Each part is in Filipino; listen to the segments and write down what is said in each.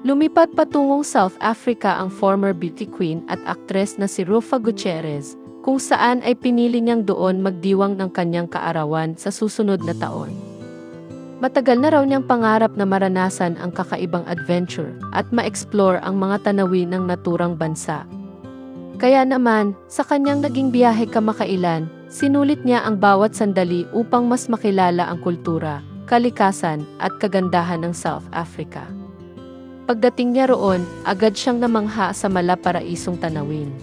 Lumipat patungong South Africa ang former beauty queen at aktres na si Rufa Gutierrez, kung saan ay pinili niyang doon magdiwang ng kanyang kaarawan sa susunod na taon. Matagal na raw niyang pangarap na maranasan ang kakaibang adventure at ma-explore ang mga tanawin ng naturang bansa. Kaya naman, sa kanyang naging biyahe kamakailan, sinulit niya ang bawat sandali upang mas makilala ang kultura, kalikasan at kagandahan ng South Africa. Pagdating niya roon, agad siyang namangha sa malaparaisong tanawin.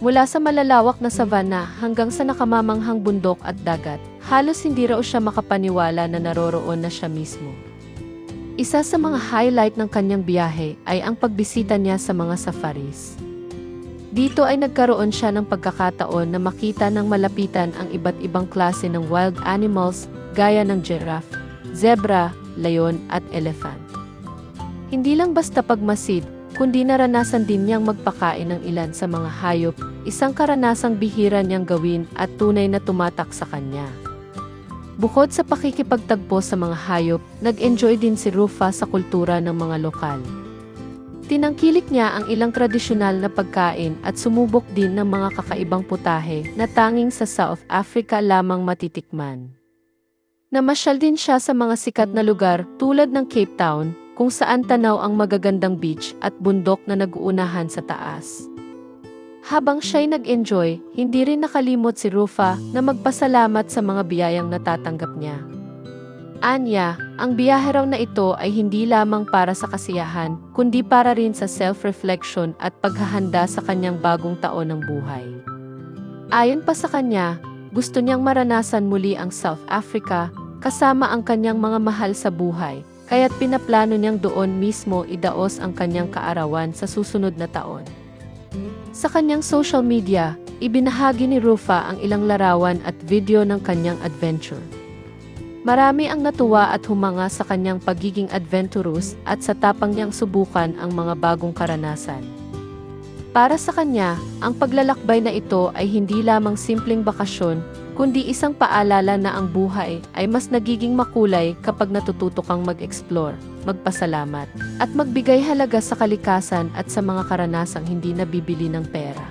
Mula sa malalawak na savanna hanggang sa nakamamanghang bundok at dagat, halos hindi raw siya makapaniwala na naroroon na siya mismo. Isa sa mga highlight ng kanyang biyahe ay ang pagbisita niya sa mga safaris. Dito ay nagkaroon siya ng pagkakataon na makita ng malapitan ang iba't ibang klase ng wild animals gaya ng giraffe, zebra, leon at elephant. Hindi lang basta pagmasid, kundi naranasan din niyang magpakain ng ilan sa mga hayop, isang karanasang bihira niyang gawin at tunay na tumatak sa kanya. Bukod sa pakikipagtagpo sa mga hayop, nag-enjoy din si Rufa sa kultura ng mga lokal. Tinangkilik niya ang ilang tradisyonal na pagkain at sumubok din ng mga kakaibang putahe na tanging sa South Africa lamang matitikman. Namasyal din siya sa mga sikat na lugar tulad ng Cape Town, kung saan tanaw ang magagandang beach at bundok na nag-uunahan sa taas. Habang siya'y nag-enjoy, hindi rin nakalimot si Rufa na magpasalamat sa mga biyayang natatanggap niya. Anya, ang biyahe raw na ito ay hindi lamang para sa kasiyahan, kundi para rin sa self-reflection at paghahanda sa kanyang bagong taon ng buhay. Ayon pa sa kanya, gusto niyang maranasan muli ang South Africa kasama ang kanyang mga mahal sa buhay, kaya't pinaplano niyang doon mismo idaos ang kanyang kaarawan sa susunod na taon. Sa kanyang social media, ibinahagi ni Rufa ang ilang larawan at video ng kanyang adventure. Marami ang natuwa at humanga sa kanyang pagiging adventurous at sa tapang niyang subukan ang mga bagong karanasan. Para sa kanya, ang paglalakbay na ito ay hindi lamang simpleng bakasyon, kundi isang paalala na ang buhay ay mas nagiging makulay kapag natututo kang mag-explore, magpasalamat, at magbigay halaga sa kalikasan at sa mga karanasang hindi nabibili ng pera.